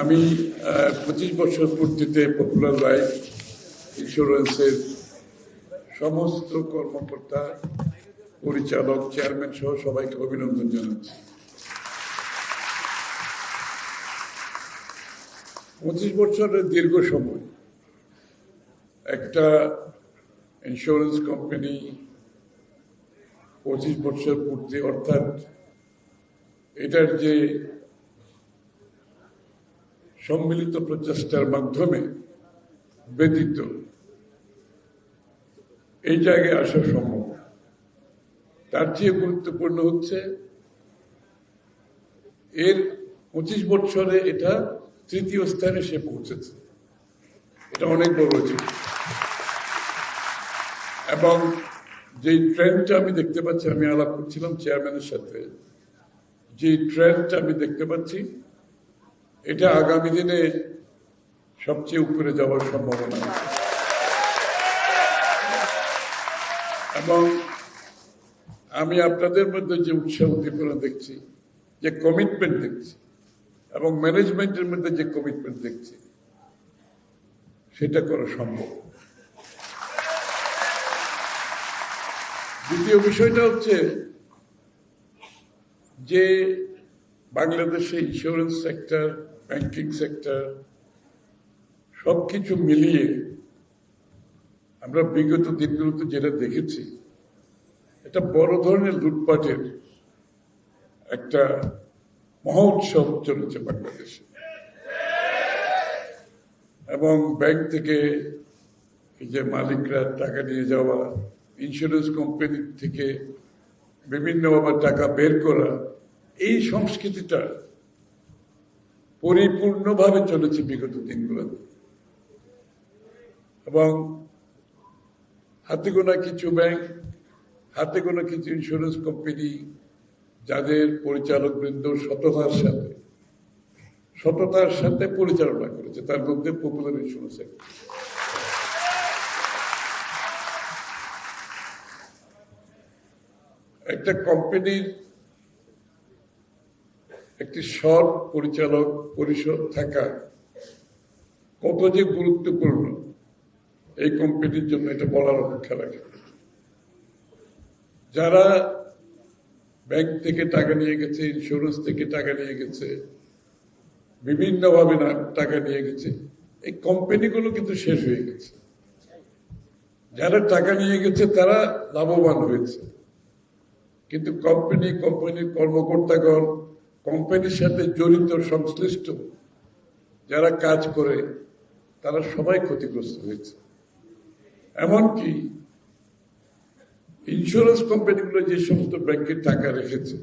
আমি পঁচিশ বছর পূর্তিতে পপুলার লাইফ ইন্স্যুরেন্সের সমস্ত কর্মকর্তা, পরিচালক চেয়ারম্যান সহ সবাইকে অভিনন্দন জানাচ্ছি। পঁচিশ বছরের দীর্ঘ সময় একটা ইন্স্যুরেন্স কোম্পানি পঁচিশ বছর পূর্তি, অর্থাৎ এটার যে সম্মিলিত প্রচেষ্টার মাধ্যমে ব্যতীত এই জায়গায় আসা সম্ভব। তার চেয়ে গুরুত্বপূর্ণ হচ্ছে এর পঁচিশ বছরে এটা তৃতীয় স্থানে সে পৌঁছেছে এটা অনেক বড় জিনিস এবং যে ট্রেন্ডটা আমি দেখতে পাচ্ছি, আমি আলাপ করছিলাম চেয়ারম্যানের সাথে যে ট্রেন্ডটা আমি দেখতে পাচ্ছি এটা আগামী দিনে সবচেয়ে উপরে যাওয়ার সম্ভাবনা এবং আমি আপনাদের মধ্যে যে উৎসাহ উদ্দীপনা দেখছি, যে কমিটমেন্ট দেখছি, এবং ম্যানেজমেন্টের মধ্যে যে কমিটমেন্ট দেখছি, সেটা করা সম্ভব। দ্বিতীয় বিষয়টা হচ্ছে যে বাংলাদেশে ইন্স্যুরেন্স সেক্টর ব্যাংকিং সেক্টর সবকিছু মিলিয়ে আমরা বিগত দিনগুলোতে যেটা দেখেছি, এটা বড় ধরনের লুটপাটের একটা মহোৎসব চলেছে বাংলাদেশে। এবং ব্যাংক থেকে এই যে মালিকরা টাকা নিয়ে যাওয়া ইন্স্যুরেন্স কোম্পানি থেকে বিভিন্ন আবার টাকা বের করা, এই সংস্কৃতিটা পরিপূর্ণভাবে চলেছে বিগত দিনগুলোতে। এবং হাতে গোনা কিছু ব্যাংক, হাতে গোনা কিছু ইন্স্যুরেন্স কোম্পানি যাদের পরিচালক বৃন্দ সততার সাথে সততার সাথে পরিচালনা করেছে, তার মধ্যে পপুলার ইন্স্যুরেন্স একটা কোম্পানির একটি সৎ পরিচালক পরিষদ থাকা কত যে গুরুত্বপূর্ণ, এই কোম্পানির জন্য এটা বলার অপেক্ষা রাখে। যারা ব্যাংক থেকে টাকা নিয়ে গেছে ইন্স্যুরেন্স থেকে টাকা নিয়ে গেছে, বিভিন্নভাবে না টাকা নিয়ে গেছে, এই কোম্পানিগুলো কিন্তু শেষ হয়ে গেছে। যারা টাকা নিয়ে গেছে, তারা লাভবান হয়েছে। কিন্তু কোম্পানি কোম্পানির কর্মকর্তাগণ কোম্পানির সাথে জড়িত সংশ্লিষ্ট যারা কাজ করে, তারা সবাই ক্ষতিগ্রস্ত হয়েছে। এমনকি ইন্স্যুরেন্স কোম্পানিগুলো যে সমস্ত ব্যাংকে টাকা রেখেছে,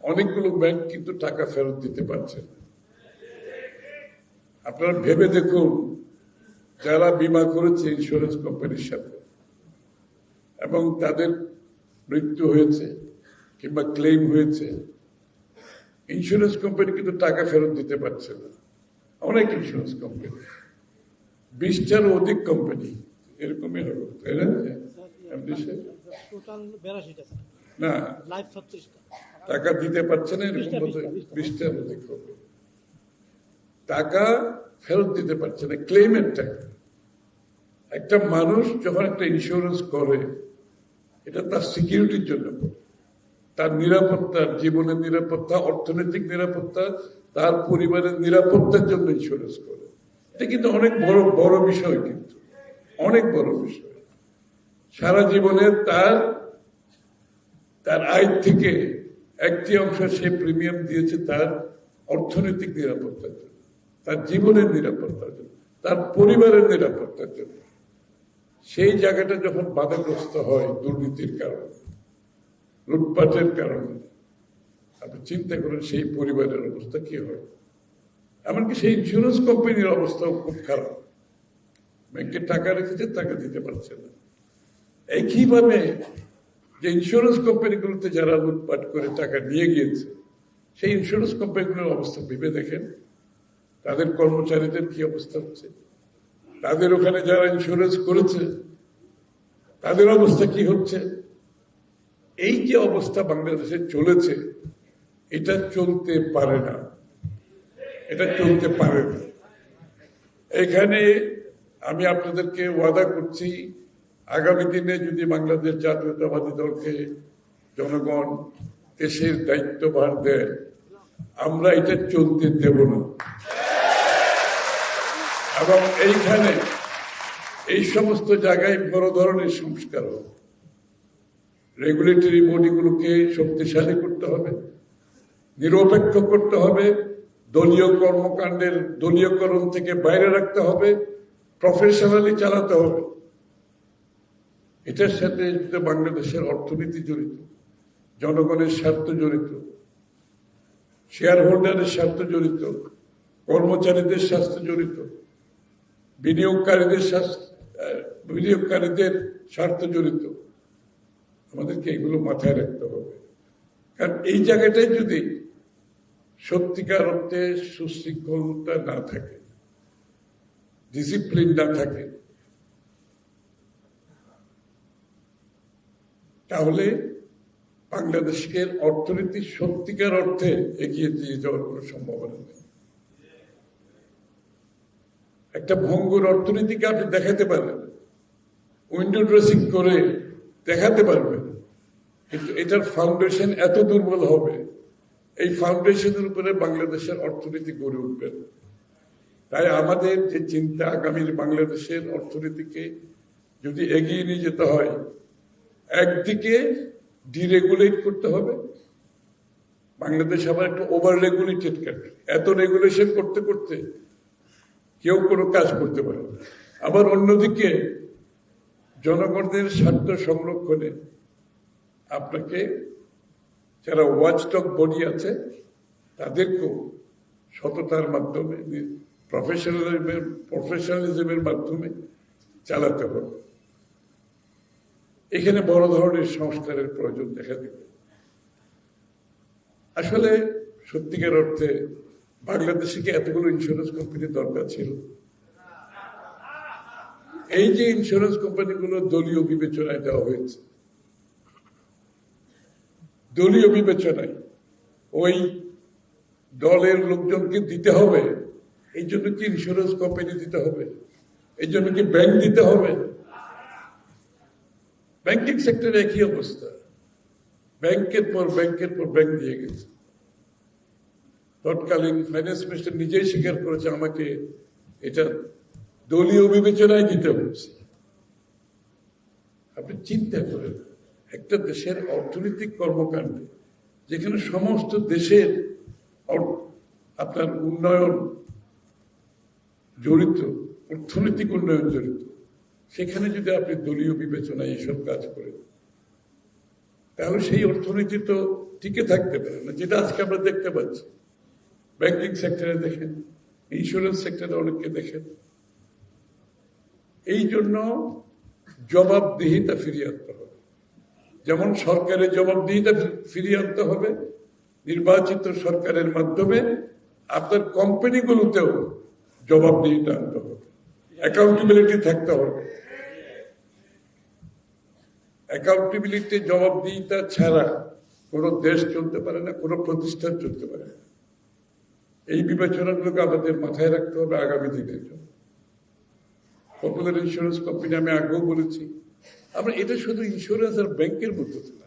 অনেকগুলো ব্যাংক কিন্তু টাকা ফেরত দিতে পারছে না। আপনারা ভেবে দেখুন, যারা বিমা করেছে ইন্স্যুরেন্স কোম্পানির সাথে, এবং তাদের মৃত্যু হয়েছে কিংবা ক্লেম হয়েছে ইন্স্যুরেন্স কোম্পানি কিন্তু টাকা ফেরত দিতে পারছে না। অনেক ইন্স্যুরেন্স কোম্পানি বিশটারও অধিক কোম্পানি এরকমই হবে তাই না? টাকা দিতে পারছে না এরকম। বিশটার অধিক হবে। টাকা ফেরত দিতে পারছে না ক্লেমের টাকা। একটা মানুষ যখন একটা ইন্স্যুরেন্স করে এটা তার সিকিউরিটির জন্য করে। তার নিরাপত্তা, জীবনের নিরাপত্তা, অর্থনৈতিক নিরাপত্তা, তার পরিবারের নিরাপত্তার জন্য ইন্স্যুরেন্স করে। এটা কিন্তু অনেক বড় বড় বিষয় কিন্তু। অনেক বড় বিষয়। সারা জীবনে তার তার আয় থেকে একটি অংশ সে প্রিমিয়াম দিয়েছে তার অর্থনৈতিক নিরাপত্তার জন্য, তার জীবনের নিরাপত্তার জন্য, তার পরিবারের নিরাপত্তার জন্য। সেই জায়গাটা যখন বাধাগ্রস্ত হয় দুর্নীতির কারণে লুটপাটের কারণে। আপনি চিন্তা করেন সেই পরিবারের অবস্থা কি হয় এমনকি সেই ইন্স্যুরেন্স কোম্পানির অবস্থাও খুব খারাপ। ব্যাংকে টাকা রেখেছে, টাকা দিতে পারছে না। একইভাবে যে ইন্স্যুরেন্স কোম্পানিগুলোতে যারা লুটপাট করে টাকা নিয়ে গিয়েছে, সেই ইন্স্যুরেন্স কোম্পানিগুলোর অবস্থা ভেবে দেখেন। তাদের কর্মচারীদের কি অবস্থা হচ্ছে? তাদের ওখানে যারা ইন্স্যুরেন্স করেছে, তাদের অবস্থা কি হচ্ছে? এই যে অবস্থা বাংলাদেশে চলেছে, এটা চলতে পারে না। এটা চলতে পারে না। এখানে আমি আপনাদেরকে ওয়াদা করছি, আগামী দিনে যদি বাংলাদেশ জাতীয়তাবাদী দলকে জনগণ দেশের দায়িত্বভার দেয়, আমরা এটা চলতে দেব না। এবং এইখানে এই সমস্ত জায়গায় বড় ধরনের সংস্কার হবে রেগুলেটরি বডিগুলোকে শক্তিশালী করতে হবে নিরপেক্ষ করতে হবে দলীয় কর্মকাণ্ডের দলীয়করণ থেকে বাইরে রাখতে হবে প্রফেশনালি চালাতে হবে। এটার সাথে বাংলাদেশের অর্থনীতি জড়িত জনগণের স্বার্থ জড়িত শেয়ার হোল্ডারের স্বার্থ জড়িত কর্মচারীদের স্বাস্থ্য জড়িত বিনিয়োগকারীদের স্বার্থ আহ, বিনিয়োগকারীদের স্বার্থ জড়িত আমাদেরকে এগুলো মাথায় রাখতে হবে। কারণ এই জায়গাটায় যদি সত্যিকার অর্থে সুশৃঙ্খলতা না থাকে ডিসিপ্লিন না থাকে, তাহলে বাংলাদেশের অর্থনীতি সত্যিকার অর্থে এগিয়ে দিয়ে যাওয়ার কোনো সম্ভাবনা নেই। একটা ভঙ্গুর অর্থনীতিকে আপনি দেখাতে পারেন উইন্ডো ড্রেসিং করে দেখাতে পারবেন কিন্তু এটার ফাউন্ডেশন এত দুর্বল হবে, এই ফাউন্ডেশনের উপরে বাংলাদেশের অর্থনীতি গড়ে উঠবে না। তাই আমাদের যে চিন্তা আগামীর বাংলাদেশের অর্থনীতিকে যদি এগিয়ে নিয়ে যেতে হয়, একদিকে ডিরেগুলেট করতে হবে, বাংলাদেশ আবার একটা ওভার রেগুলেটেড কান্ট্রি এত রেগুলেশন করতে করতে কেউ কোনো কাজ করতে পারে। আবার অন্যদিকে জনগণের স্বার্থ সংরক্ষণে আপনাকে যারা ওয়াচটক বডি আছে, তাদেরকেও সততার মাধ্যমে প্রফেশনালিজমের প্রফেশনালিজমের মাধ্যমে চালাতে হবে। এখানে বড় ধরনের সংস্কারের প্রয়োজন দেখা দেবে। আসলে সত্যিকার অর্থে বাংলাদেশে কি এতগুলো ইন্স্যুরেন্স কোম্পানির দরকার ছিল? এই যে ইন্স্যুরেন্স কোম্পানিগুলো দলীয় বিবেচনায় দেওয়া হয়েছে দলীয় বিবেচনায় ওই দলের লোকজনকে দিতে হবে, এই জন্য কি ইন্স্যুরেন্স কোম্পানি দিতে হবে, এই জন্য কি ব্যাংক দিতে হবে? ব্যাংকিং সেক্টরে একই অবস্থা। ব্যাংকের পর ব্যাংকের পর ব্যাংক দিয়ে গেছে। তৎকালীন ফাইন্যান্স মিনিস্টার নিজেই স্বীকার করেছে, আমাকে এটা দলীয় বিবেচনায় দিতে হচ্ছে। আপনি চিন্তা করেন একটা দেশের অর্থনৈতিক কর্মকাণ্ডে, যেখানে সমস্ত দেশের আপনার উন্নয়ন জড়িত, অর্থনৈতিক উন্নয়ন জড়িত, সেখানে যদি আপনি দলীয় বিবেচনায় এইসব কাজ করেন, তাহলে সেই অর্থনীতি তো টিকে থাকতে পারে না, যেটা আজকে আমরা দেখতে পাচ্ছি। ব্যাংকিং সেক্টরে দেখেন ইন্স্যুরেন্স সেক্টরে অনেককে দেখেন। এই জন্য জবাবদিহিতা ফিরিয়ে আনতে হবে। যেমন সরকারের জবাবদিহিতা ফিরিয়ে আনতে হবে, নির্বাচিত সরকারের মাধ্যমে আপনার কোম্পানিগুলোতেও জবাবদিহিতা আনতে হবে। অ্যাকাউন্টেবিলিটি থাকতে হবে। অ্যাকাউন্টেবিলিটি জবাবদিহিতা ছাড়া কোনো দেশ চলতে পারে না, কোনো প্রতিষ্ঠান চলতে পারে না। এই বিবেচনাগুলোকে আমাদের মাথায় রাখতে হবে আগামী দিনের জন্য। পপুলার ইন্স্যুরেন্স কোম্পানি আমি আগেও বলেছি আমরা এটা শুধু ইন্স্যুরেন্স আর ব্যাংকের তো না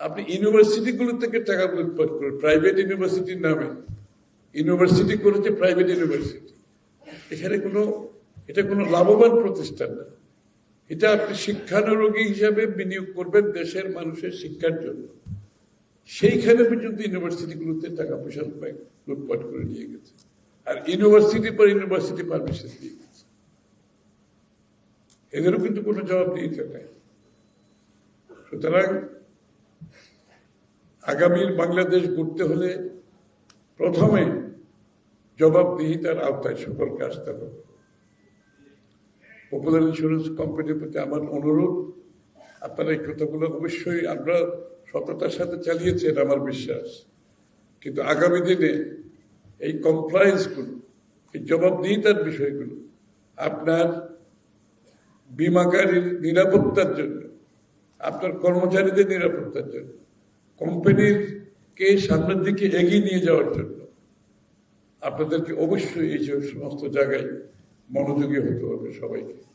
আপনি ইউনিভার্সিটিগুলো থেকে টাকা উৎপাদ করেন প্রাইভেট ইউনিভার্সিটির নামে। ইউনিভার্সিটি করেছে প্রাইভেট ইউনিভার্সিটি এখানে কোনো, এটা কোনো লাভবান প্রতিষ্ঠান না। এটা আপনি শিক্ষানুরোগী হিসাবে বিনিয়োগ করবেন দেশের মানুষের শিক্ষার জন্য। সেইখানে পর্যন্ত ইউনিভার্সিটিগুলোতে টাকা পয়সা লুটপাট করে নিয়ে গেছে আর ইউনিভার্সিটি পর ইউনিভার্সিটি পারমিশন দিয়ে এদেরও কিন্তু কোনো জবাব দিতে নাই সুতরাং আগামীর বাংলাদেশ গড়তে হলে প্রথমে জবাবদিহিতার আওতায় সকলকে আসতে হবে পপুলার ইন্স্যুরেন্স কোম্পানির প্রতি আমার অনুরোধ, আপনারা এই কথাগুলো অবশ্যই আমরা সততার সাথে চালিয়েছেন আমার বিশ্বাস। কিন্তু আগামী দিনে এই কমপ্লায়েন্সগুলো এই জবাবদিহিতার বিষয়গুলো, আপনার বিমাকারীর নিরাপত্তার জন্য, আপনার কর্মচারীদের নিরাপত্তার জন্য, কোম্পানির কে সামনের দিকে এগিয়ে নিয়ে যাওয়ার জন্য, আপনাদেরকে অবশ্যই এই সমস্ত জায়গায় মনোযোগী হতে হবে সবাইকে।